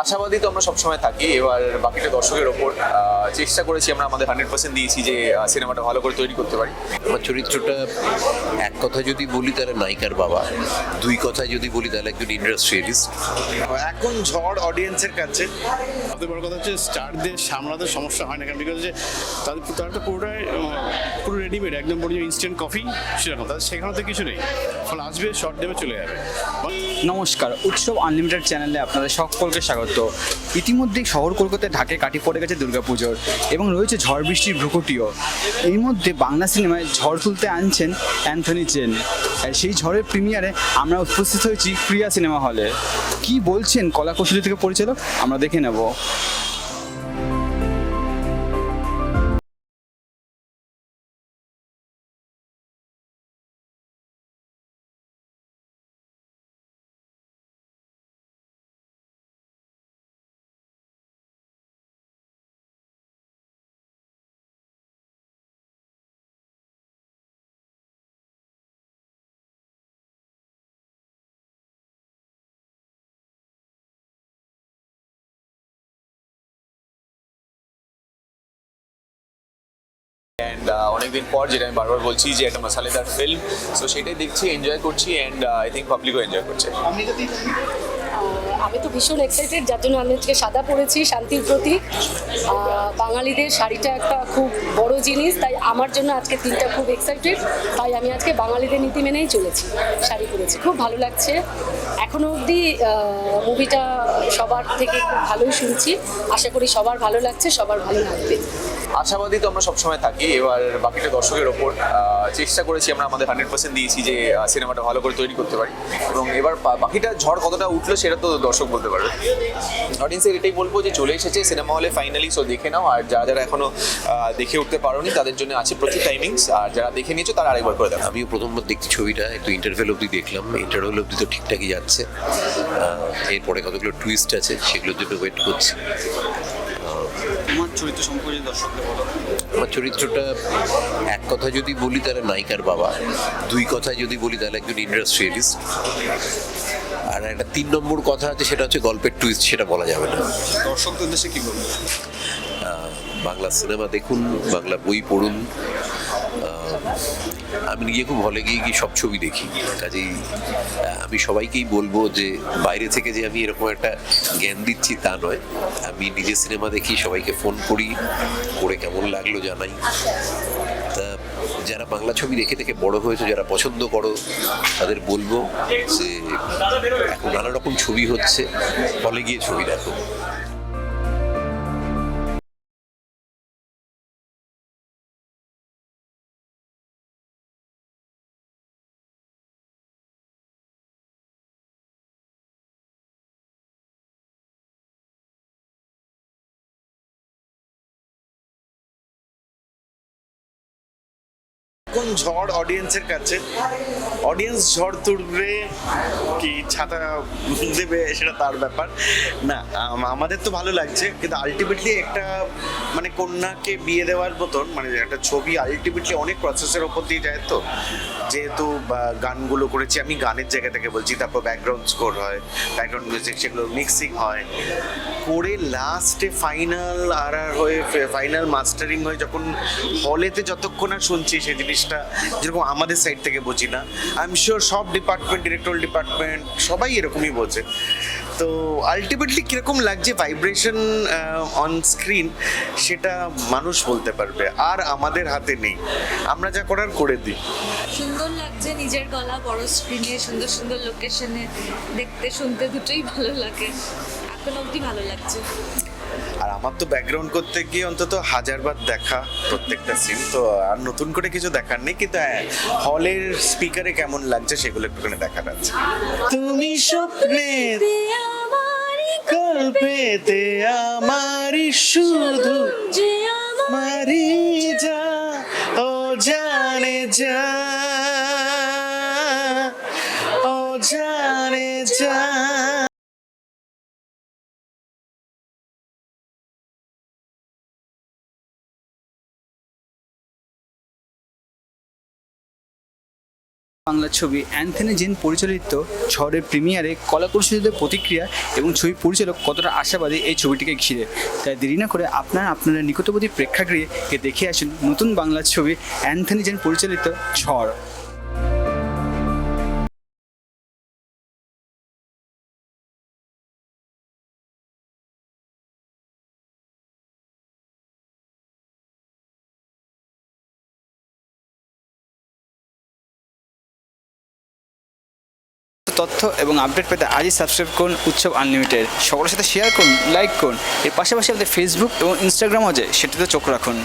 আশাবাদী তো আমরা সবসময় থাকি এবার বাকিটা দর্শকের ওপর চেষ্টা করেছি আমরা আমাদের হান্ড্রেড পার্সেন্ট দিয়েছি যে সিনেমাটা ভালো করে তৈরি করতে পারি। আমার চরিত্রটা এক কথা যদি বলি তাহলে নায়িকার বাবা দুই কথায় যদি বলি তাহলে একজন ইন্ডাস্ট্রিয়ালিস্ট এখন ঝড় অডিয়েন্সের কাছে। সবথেকে বড় কথা হচ্ছে স্টারদের সামলাতে সমস্যা হয় না কারণ বিকজ যে তাদের তারা তো পুরোটাই পুরো রেডিমেড একদম বলি ইনস্ট্যান্ট কফি সেরকম। তাদের সেখানে তো কিছু নেই। ফলে আসবে শর্ট ডেমে চলে যাবে। নমস্কার উৎসব আনলিমিটেড চ্যানেলে আপনাদের সকলকে স্বাগত। ইতিমধ্যেই শহর কলকাতায় ঢাকে কাটি পড়ে গেছে দুর্গাপুজোর এবং রয়েছে ঝড় বৃষ্টির ভ্রুকুটিও। এর মধ্যে বাংলা সিনেমায় ঝড় তুলতে আনছেন অ্যান্থনি চেন। আর সেই ঝড়ের প্রিমিয়ারে আমরা উপস্থিত হয়েছি প্রিয়া সিনেমা হলে। কি বলছেন কলা কৌশলী থেকে পরিচালক? আমরা দেখে নেব। অ্যান্ড অনেকদিন পর যেটা আমি বারবার বলছি যে একটা মশালেদার ফিল্ম সো সেটাই দেখছি এনজয় করছি অ্যান্ড আই থিঙ্ক পাবলিকও এনজয় করছে। আমি তো ভীষণ এক্সাইটেড যার জন্য আমি আজকে সাদা পরেছি শান্তির প্রতীক। আহ, বাঙালিদের শাড়িটা একটা খুব বড় জিনিস তাই আমার জন্য আজকে দিনটা খুব এক্সাইটেড তাই আমি আজকে বাঙালিদের নীতি মেনেই চলেছি শাড়ি পরেছি। খুব ভালো লাগছে। এখনও অবধি মুভিটা সবার থেকে খুব ভালোই শুনছি। আশা করি সবার ভালো লাগছে সবার ভালো লাগবে। আশাবাদী তো আমরা সবসময় থাকি এবার বাকিটা দর্শকের ওপর চেষ্টা করেছি আমরা আমাদের হান্ড্রেড পার্সেন্ট দিয়েছি যে সিনেমাটা ভালো করে তৈরি করতে পারি। এবং এবার বাকিটা ঝড় কতটা উঠল সেটা তো দর্শক বলতে পারবে। অডিয়েন্সের এটাই বলব যে চলে এসেছে সিনেমা হলে ফাইনালি সো দেখে নাও। আর যারা যারা এখনও দেখে উঠতে পারোনি তাদের জন্য আছে প্রচুর টাইমিংস আর যারা দেখে নিয়েছো তারা আরেকবার করে দেখো। আমিও প্রথমবার দেখছি ছবিটা একটু ইন্টারভেল অবধি দেখলাম। ইন্টারভেল অবধি তো ঠিকঠাকই যাচ্ছে। এরপরে কতগুলো টুইস্ট আছে সেগুলোর জন্য ওয়েট করছি। আমার চরিত্র সম্পর্কে দর্শকদের বলো। আমার চরিত্রটা এক কথা যদি বলি তাহলে নায়িকার বাবা। দুই কথা যদি বলি তাহলে একজন ইন্ডাস্ট্রিয়ালিস্ট আর একটা তিন নম্বর কথা আছে সেটা হচ্ছে গল্পের টুইস্ট সেটা বলা যাবে না। দর্শকদের দেশে কি বলব? বাংলা সিনেমা দেখুন বাংলা বই পড়ুন আমি নিজে খুব হলে গিয়ে গিয়ে সব ছবি দেখি। কাজেই আমি সবাইকেই বলব যে, বাইরে থেকে যে আমি এরকম একটা জ্ঞান দিচ্ছি তা নয়। আমি নিজে সিনেমা দেখি, সবাইকে ফোন করি, করে কেমন লাগল জানাই। তা, যারা বাংলা ছবি দেখে দেখে বড় হয়েছে, যারা পছন্দ করো, তাদের বলব যে, এখন নানা রকম ছবি হচ্ছে হলে গিয়ে ছবি দেখো। এখন ঝড় অডিয়েন্সের কাছে অডিয়েন্স ঝড় তুলবে কি ছাতা দেবে সেটা তার ব্যাপার। না আমাদের তো ভালো লাগছে, কিন্তু আলটিমেটলি একটা মানে কন্যাকে বিয়ে দেওয়ার মতন মানে একটা ছবি আলটিমেটলি অনেক প্রসেসের ওপর দিয়ে যায় তো। যেহেতু গানগুলো করেছি, আমি গানের জায়গা থেকে বলছি, তারপর ব্যাকগ্রাউন্ড স্কোর হয় ব্যাকগ্রাউন্ড মিউজিক সেগুলো মিক্সিং হয়। করে লাস্টে ফাইনাল আর আর হয়ে ফাইনাল মাস্টারিং হয়ে যখন হলেতে যতক্ষণ আর শুনছি সেই জিনিসটা যেরকম আমাদের সাইড থেকে বুঝি না। আই এম শিওর সব ডিপার্টমেন্ট ডিরেক্টর ডিপার্টমেন্ট সবাই এরকমই বোঝে। তো আলটিমেটলি কীরকম লাগছে ভাইব্রেশন অন স্ক্রিন সেটা মানুষ বলতে পারবে, আর আমাদের হাতে নেই। আমরা যা করার করে দিই। সুন্দর লাগছে নিজের গলা বড় স্ক্রিনে সুন্দর সুন্দর লোকেশনে দেখতে, শুনতে দুটোই ভালো লাগে। এখন অবধি ভালো লাগছে। আমার তো ব্যাকগ্রাউন্ড করতে গিয়ে অন্তত হাজারবার দেখা প্রত্যেকটা সিন তো আর নতুন করে কিছু দেখার নেই কিন্তু হ্যাঁ হলের স্পিকারে কেমন লাগছে সেগুলো একটুখানি দেখা যাচ্ছে। তুমি স্বপ্নে কল্পেতে আমারি শুধু যে মারি যা বাংলা ছবি অ্যান্থনি জেন পরিচালিত ঝড়ের প্রিমিয়ারে কলা কলাকুশলীদের প্রতিক্রিয়া এবং ছবি পরিচালক কতটা আশাবাদী এই ছবিটিকে ঘিরে। তাই দেরি না করে আপনারা আপনারা নিকটবর্তী প্রেক্ষাগৃহে দেখে আসুন নতুন বাংলা ছবি অ্যান্থনি জেন পরিচালিত ঝড়। তথ্য এবং আপডেট পেতে আজই সাবস্ক্রাইব করুন উৎসব আনলিমিটেড। সকলের সাথে শেয়ার করুন লাইক করুন। এর পাশাপাশি আমাদের ফেসবুক এবং ইনস্টাগ্রাম আছে সেটাতে চোখ রাখুন।